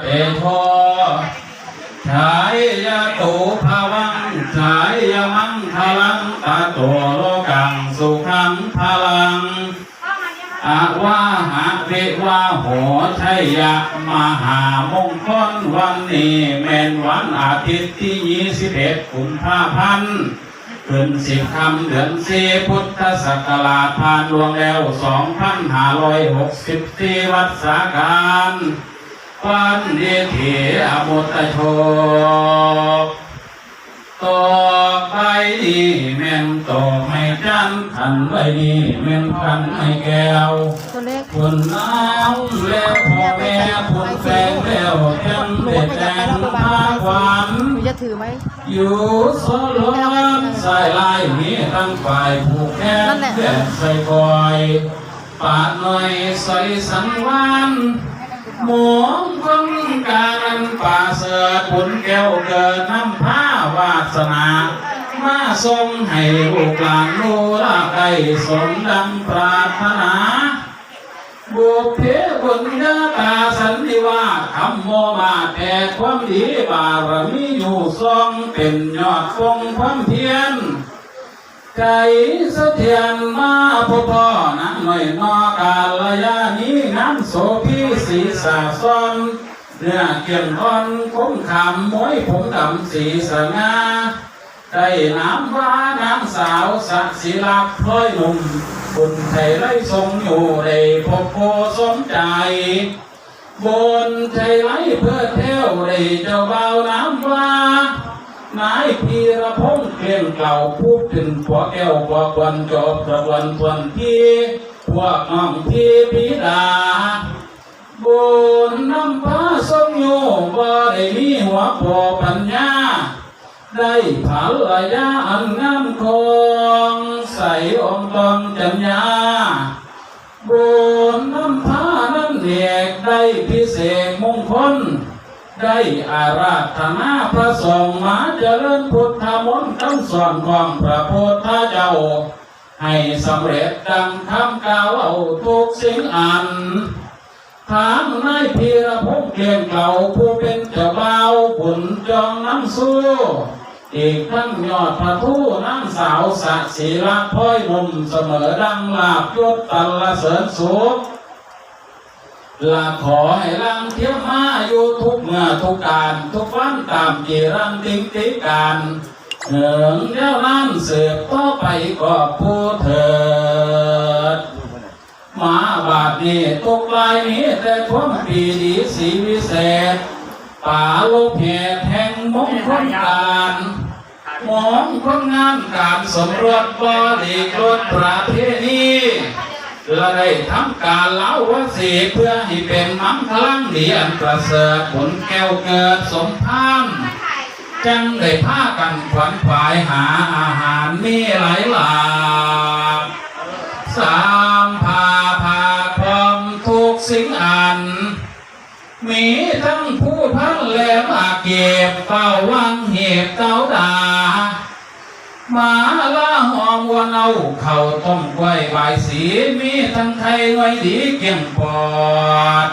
เตโชชายยะตุภาวังชายยะมังคลังตะโตโลกังสุขังพลังอาวาหะเววาโหชัยยะมหามงคลวันนี้แม่นวันอาทิตย์ที่ยี่สิบเอ็ดกุมภาพันธ์ขึ้นสิบคำเดือนสี่พุทธศักราชผ่านดวงแล้วสองพันห้าร้อยหกสิบสี่วัฏสาการ ปันเดเถอมุตตโชต่อไปนี้แม่นต่อไม่จันขันไว้นี้แม่นขันไม่แก้วตัวเล็กคุณน้ำแล้วพ่อแม่คุณแฟนแล้วจังหนูเด็ดขแดยับไปงแล้วก็บาพางควันหนูจะถือไหมอยู่สลอนสายลายมีทั้งฝ่ายผูกแขนนั่นแหละแดดใส่คอยปาดหน่อยใส่สังวาน หมองคนการป่าเสือผลแก้วเกิดน้ำผ้าวาสนา มาทรงให้ลูกหลานรู้ละไก่สมดังปรารถนาบุพเพบุญญาตาสันติวาคำโมมาแต่ความดีบารมีอยู่ทรงเป็นยอดฟงความเพียร ไก่เสถียรมาพ่อพ่อนังหน่อยนอกาลยานี้น้ำโสพีสีสาซ้อนเนื้อเกี่ยงอ่อนคงขำม้วยผมดำสีสง่าได้น้ำว่าน้ำสาวสัศิลาพลอยหนุ่มบุญไทยไล่ทรงอยู่ได้พบโพสมใจ บนไทยไล่เพื่อเที่ยวได้เจ้าเบาน้ำว่า นายพีระพงษ์เกลียงเก่าพูดถึงผัวแก้วผัวควันจบกระวันทวนที่พวกน้องพี่พิดาบนน้ำฟ้าทรงอยู่บ่ได้มีหัวพอปัญญา ได้ผาลายาอันงามคงใส่องค์ตองจัญญาบนน้ำพานั้นเอกได้พิเศษมงคล ได้อาราธนาพระสงฆ์มาเจริญพุทธมนต์คำสอนของพระพุทธเจ้า ให้สำเร็จดังคำกล่าวเอาทุกสิ่งอันถามนายพีรพงษ์เกลียงเก่าผู้เป็นเจ้าบ่าวบุญจองน้ำสู้อีกทั้งยอดพระทู่นางสาวสักศิลาพ้อยนุ่มเสมอดังลาบยศตละเสริญสุข ลาขอให้ลังเที่ยวมาอยู่ทุกเมื่อทุกการทุกวันตามจีรันติงติการเหิงเดียวนั้นเสืบต่อไปก็ผู้เถิดมาบาดนี้ตกลายนี้แต่ความปีดีสีวิเศษป่าโลกเหตุแห่งมงคลการมองคนงานการสมรสบริกรประเพณี และได้ทำการเล้าวสีเพื่อให้เป็นมังคลังดีอันประเสริฐผลแก้วเกิดสมพานจังได้พากันขวัญขวายหาอาหารมีหลายหลากสามพาพาพร้อมทุกสิ่งอัน มีทั้งผู้พันและมาเก็บเฝ้าวังเหบเต้าดา มาล่าหอมวันเอาเข่าต้มกล้วยใบายสีมีทั้งไทยไว้ดีเกี่ยงปอด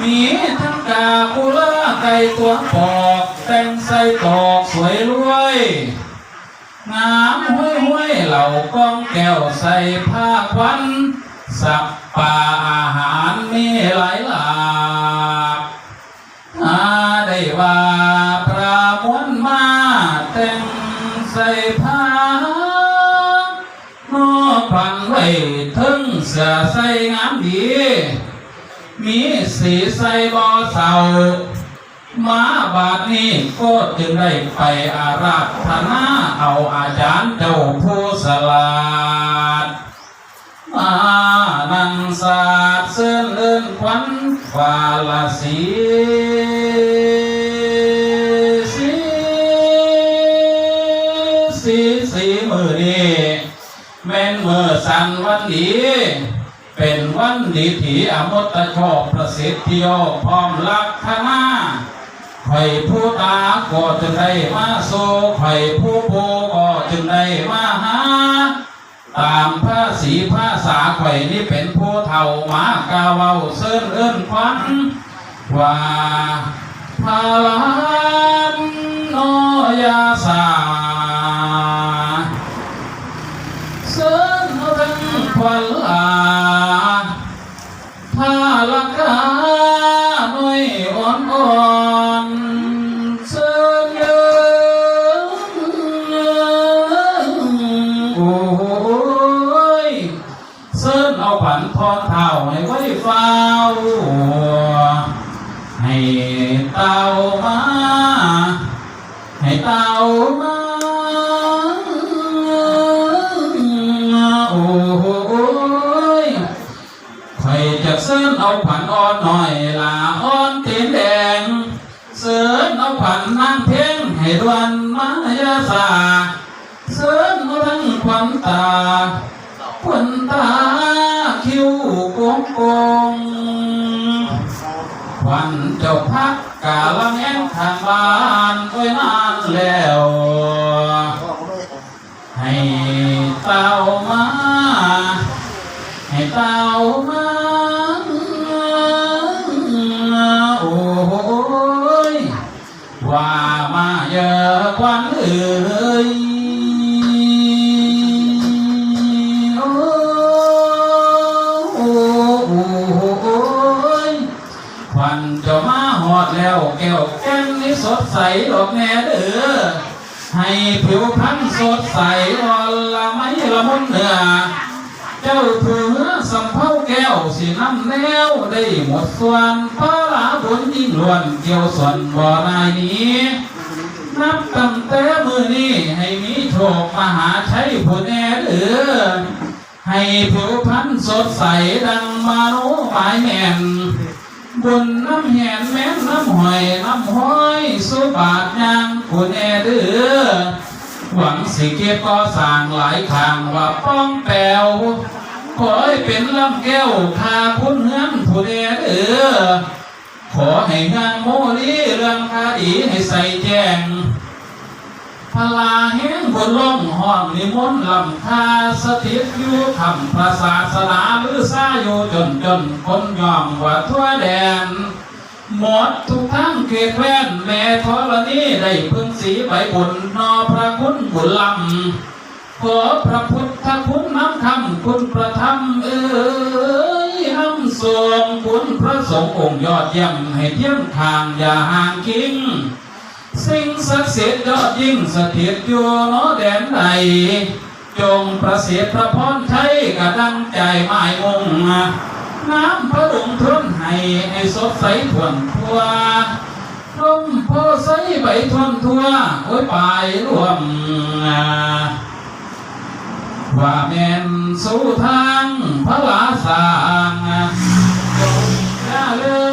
มีทั้งกาคุล่าไก่ตัวปอกแต่งใส่ตอกสวยรวยน้ำห้วยห้วยเหล่ากองแก้วใส่ผ้าควัน สับป่าอาหารมีหลายหลา ใส่งามดี มีสีใส่บ่อเสามาบาดนี้ก็จึงได้ไปอาราธนาเอาอาจารย์เจ้าผู้สลาดมานังสาดเสื่อนเลื่อนควันฟาลาสีสีสีสีมือนี้แม่นมือสันวันดี เป็นวันดีถีอมตะโชคประสิทธิโยพร้อมลักษณะไข่ผู้ตาก็จึงได้มาสู่ไข่ผู้โบก็จึงได้มาหา ตามภาษีภาษาไข่นี่เป็นผู้เฒ่ามากาเวาเซินเอิ้นควันว่าพาลานโนยาสาเสินเอาทั้งควันลา เท่าให้ไว้เฝ้า ให้เต่ามา ให้เต่ามาโอ้ยใครจะเสิร์นเอาผันอ่อนหน่อยลาอ่อนเตีนแดง เสิร์นเอาผันนั่งเพ่งให้ดวนมายาสาเสิร์นเอาทั้งควันตา กงกงวันเจ้าพักกาละแม่งทางบ้านไว้นานแล้ว ให้เต่ามา ให้เต่ามาโอ้ยว่ามาเยอะควันเอ่ย แล้วแก้วแก้มนี้สดใสดอกแน่เด้อให้ผิวพรรณสดใสอ่อนละไม่ละมุนเนื้อเจ้าถือสำเภาแก้วสีน้ำแนวได้หมดส่วนพระลาบุญยิ่งล้วนเกี่ยวส่วนบ่อนายนี้นับตั้งแต่มือนี้ให้มีโชคมหาชัยผู้แน่เดือให้ผิวพรรณสดใสดังมาโนหมายแม่น บุญน้ำแหนแม่นน้ำหอยน้ำห้อยสุบาทยางคุณแอเดือหวังสิเก็บก็สร้างหลายทางว่าป้องแปวขอให้เป็นลำแก้วคาคุณเฮือนผู้แน่เดือขอให้งานโมลีเรื่องคดีให้ใส่แจ้ง พลาแห้งบนล่องห้องนิมนต์ลำคาสถิตอยู่คำพระศาสนาหรือซาอยู่จนจนคนยอมว่าทั่วแดน หมดทุกทั้งเขตแว่นแม่ธรณีได้พึ่งสีใบบุญนอพระคุณบุญลำขอพระพุทธคุณน้ำคำคุณประธรรมเอ้ยน้ำสวงคุณพระสงฆ์องค์ยอดเยี่ยมให้เที่ยมทางอย่าห่างกิ้ง สิ่งศักดิ์สิทธิ์ยอดยิ่งสถิตอยู่เนอแดนใดจงประสิทธิ์พระพรใช้กระดังใจหมายมงน้ำพระดุงทนให้ให้สดใสทวนทั่วลมโพใสใบทวนทั่วโอ้ยปลายรวมว่าแม่นสู่ทางพระลาสางจงอย่าเลิน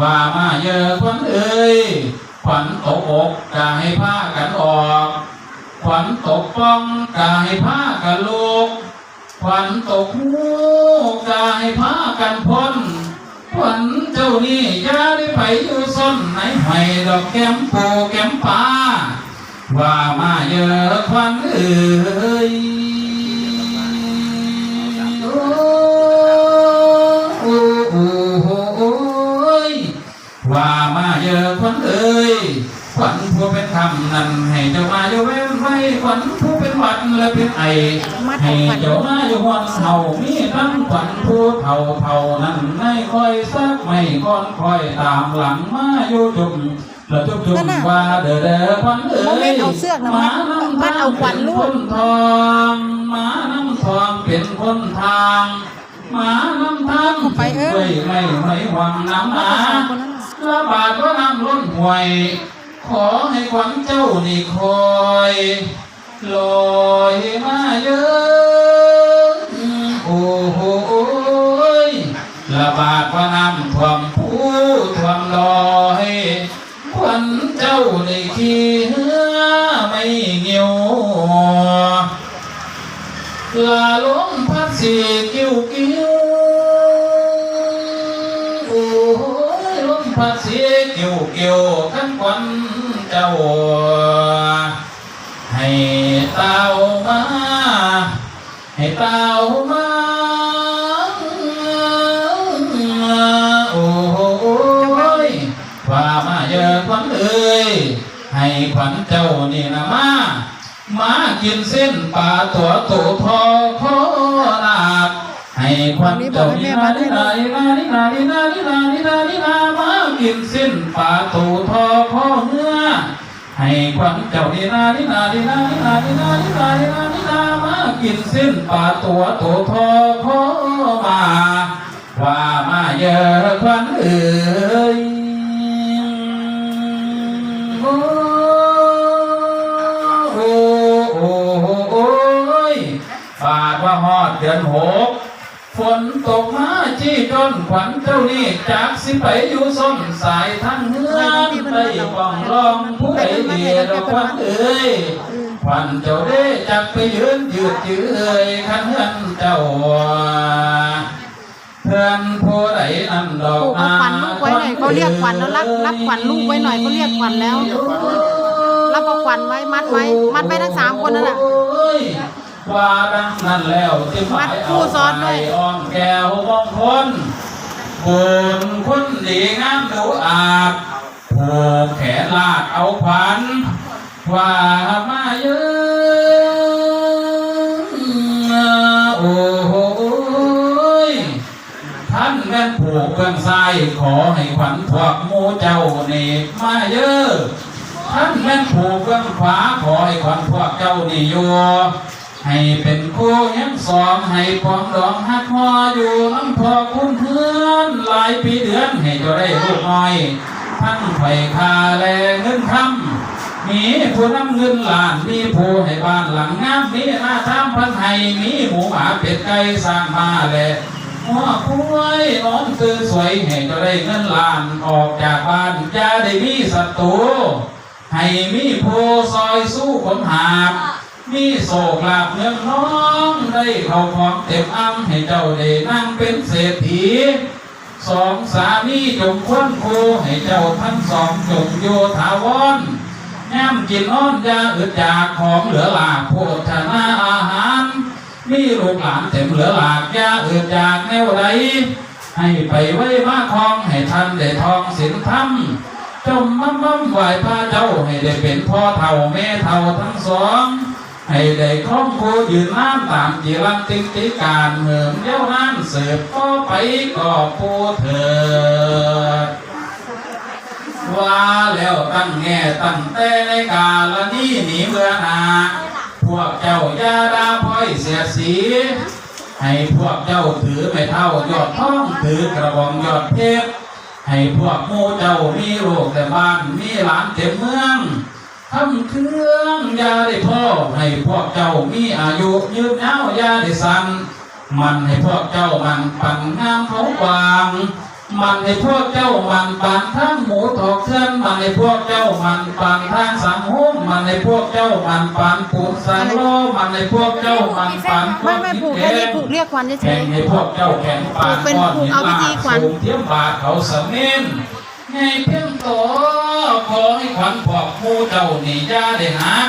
ว่ามาเยอะควันเอ้ยขวัญตกอกกาให้ผ้ากันออกขวัญตกป้องกาให้ผ้ากันลูกขวัญตกหูกาให้ผ้ากันพ้นขวัญเจ้านี่ย่าได้ไปอยู่ซ่อนไหนไห้ดอกแก้มปูแก้มปลาว่ามาเยอะควันเอ่ย เยอะควันเอ่ยขวัญผู้เป็นคำนั้นให้เจ้ามาอยู่เว้นไว้ขวัญผู้เป็นหวัดและเป็นไอให้เจ้ามาอยู่วันเฮามีทั้งขวัญผู้เท่าเท่านั้นไม่ค่อยสักไม่ก่อนค่อยตามหลังมาอยู่จุ่มแล้วจุ่มจุ่มว่าเด้อเด้อขวัญเอ่ยโมเมนต์เอาเสือกนะมัดมัดเอาขวัญลูกเป็นคนทองหมาน้ำทองเป็นคนทางหมาน้ำทางไปเอ้ยไม่ไม่ไม่หวังน้ำหมา คนนั้นน่ะละบาทว่าน้ำล้นห่วย ขอให้ขวัญเจ้านี่คอยลอยมา ให้เต่ามาให้เต่ามาโอ้ยว่ามาเยอะขวัญเอ้ยให้ขวัญเจ้านี่นะมามากินเส้นปลาตัวตัวพอขคนาบให้ขวัญเจ้านี่นานี่นานี่นานี่นานี่นานี่นานี่นานี่นามากินเส้นปลาตัวพอโคเนื้อ ให้ขวัญเจ้านี่นานี่นานี่นานี่นานี่นานี่นานี่นานี่นามากินเส้นปลาตัวโตทอโคมาว่ามาเยอะขวัญเอ่ยโอ้โอ้โอ้โอ้ยฝากว่าฮอดเดือนหก ฝนตกมาจี้จนขวัญเจ้านี่จากสิไปอยู่ส้นสายทั้งเฮือนได้บ้องรองผู้ใดเดียดอกขวัญเอ่ยขวัญเจ้าได้จักไปยืนยืดยืยขันเฮือนเจ้าเพื่อนผู้ใดนั่นดอกปู่เอาขวัญลูกไว้หน่อยเขาเรียกขวัญแล้วรับรับขวัญลูกไว้หน่อยเขาเรียกขวัญแล้วรับเอาขวัญไว้มัดไว้มัดไว้ทั้งสามคนนั่นแหละโอ้ย ว่าดังนั้นแล้วที่หมายมัดคู่ซ้อนด้วยเาไปอ้อมแก้วมงคลบุญคุณดีงามดูอาจผูกแขนลากเอาขวัญว่ามาเยอะโอ้โหยท่านแม่นผูกเบื้องซ้ายขอให้ขวัญพวกหมูเจ้านี่มาเยอะท่านแม่นผูกเบื้องขวาขอให้ขวัญพวกเจ้านี่อยู่ ให้เป็นคู่ยังสองให้ปองดองฮักฮออยู่น้ำพอคุณเพื่อนหลายปีเดือนให้เจ้าได้ลูกน้อยทั้งไผ่คาแลเงินคำมีผู้นำเงินหลานมีผู้ให้บ้านหลังงามมีหน้าทามพันไห้มีหมูหมาเป็ดไก่สร้างมาแลหัวคุ้ยนอนตื่นสวยให้เจะได้เงินหลานออกจากบ้านอย่าได้มีศัตรูให้มีผู้ซอยสู้คนหาบ มีโศกลาบเนื้อน้องได้เข้าของเต็มอ้ำให้เจ้าได้นั่งเป็นเศรษฐีสองสามีจงควนคูให้เจ้าทั้งสองจงโยธาวรย่ำกินอ้อนยาอึดจากของเหลือหลากโภชนาอาหาร มีลูกหลานเต็มเหลือหลากยาอึดจากแนวใดให้ไปไว้มาคลองให้ท่านได้ทองสินธรรมจมมั่มมั่มไหวพระเจ้าให้ได้เป็นพ่อเท่าแม่เท่าทั้งสอง ให้ได้ครอบครัวยืนน้ำตามจีรันติงติการเหิมเย้าน้ำเสืบก็ไปก็ปูเถิดว่าแล้วตั้งแง่ตั้งแต่ในกาลนี้หนีเบื่อหนาพวกเจ้าอยาดาพ้อยเสียสีให้พวกเจ้าถือไม่เท่ายอดท้องถือกระบองยอดเพให้พวกหมูเจ้ามีโรคแต่บ้านมีหลานเต็มเมือง ทำเครื่องยาได้พ่อให้พวกเจ้ามีอายุยืนยาวยาได้สั้นมันให้พวกเจ้ามันปั่นงามเขากวางมันให้พวกเจ้ามันปั่นทั้งหมูถอกเส้นมันให้พวกเจ้ามันปั่นทางสังหุมมันให้พวกเจ้ามันปั่นปูนสังโลมันให้พวกเจ้ามันปั่นไม่ไม่ผูกแค่นี้ผูกเรียกขวัญเฉแข่งยให้พวกเจ้าแข่งปานเป็นก้อนผูกหินเอาวิลาธีขวัญสูงเทียมบาทเขาสำเนิน ไงเพียงโตขอให้ขวัญพวกหมูเจ้านี่อยาได้หัก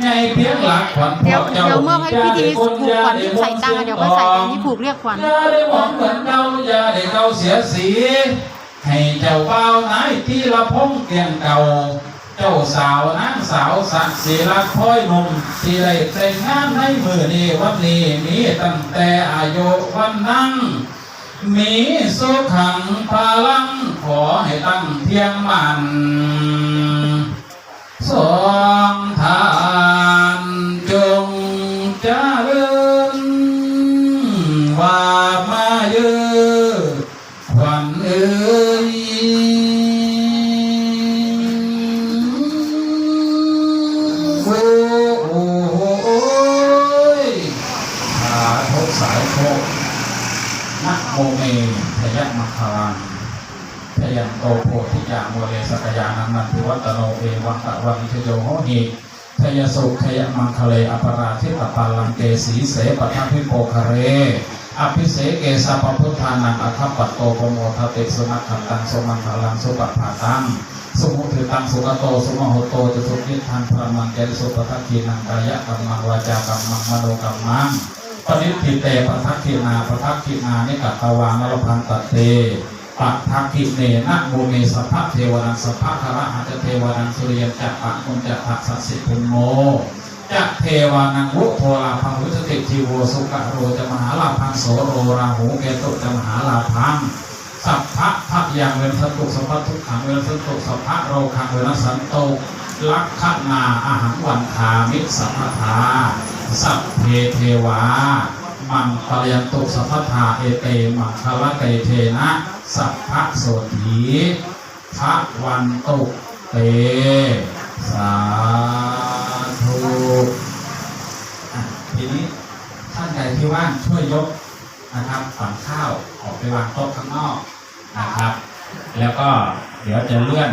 ไงเพียงหลักขวัญพเดี๋ยววกเจ้าเดี๋ยวเมื่อให้พิธีนี่ผูกขวัญที่ใส่ตังค์อะเดี๋ยวค่อยใส่ตรงนี้ผูกเรียกขวัญอย่าได้หวังเหมือนเก่าอย่าได้เก่าเสียสี ให้เจ้าเบ่าวนายที่ละพงเกียงเก่า เจ้าสาวนางสาวสักสีรักพ้อยหนุ่มที่ได้แต่งงานในมือนี้วันนี้มีตั้งแต่อายุวันนั้น มีสุขังพลังขอให้ตั้งเพียงมันสองทางารังทยันโตโพธิยาโมเลสกยานันนันทิวัตโนเอวัตะวันชโยโหหิทยสุทยมังคะเลอปราทิตปัลลังเกสีเสปะทะพิโกคะเรอภิเสเกสัพพุทธานังอัคปัตโตโกโมทเตสุนัขขันตังสุมังคลังสุปปาตังสุมุทิตังสุกโตสุมโหโตจตุนิทันพระมังเจสุปทักขีนังกายะกัมมังวาจากัมมังมโนกัมมัง ปณิทิเตปทักขินาปทักขินานิกัตตวานรพันตเตปัททักขิเนนะโมเมสัพพะเทวนังสัพพะคาระหะจเทวนังสุริยันจะปะมุนจะทักสัสสิพุนโมจะเทวานังวุโทลาพังวุสติจีโวสุกะโรจะมหาลาพังโสโรราหูเกตุจะมหาลาพังสัพพะพะยังเวนสันตุสัพพะทุกขังเวนสันตุสัพพะโรคังเวนสันโต ลักขณาอาหังวันคามิสัพพทาสัพเพเทวา มังปรยันตุสัพพทาเอเตมังคละเตเทนะสัพพะโสถีพระวันตุเต สาธุทีนี้ท่านใดที่ว่างช่วยยกนะครับฝังข้าวออกไปวางโต๊ะข้างนอกนะครับ แล้วก็เดี๋ยวจะเลื่อน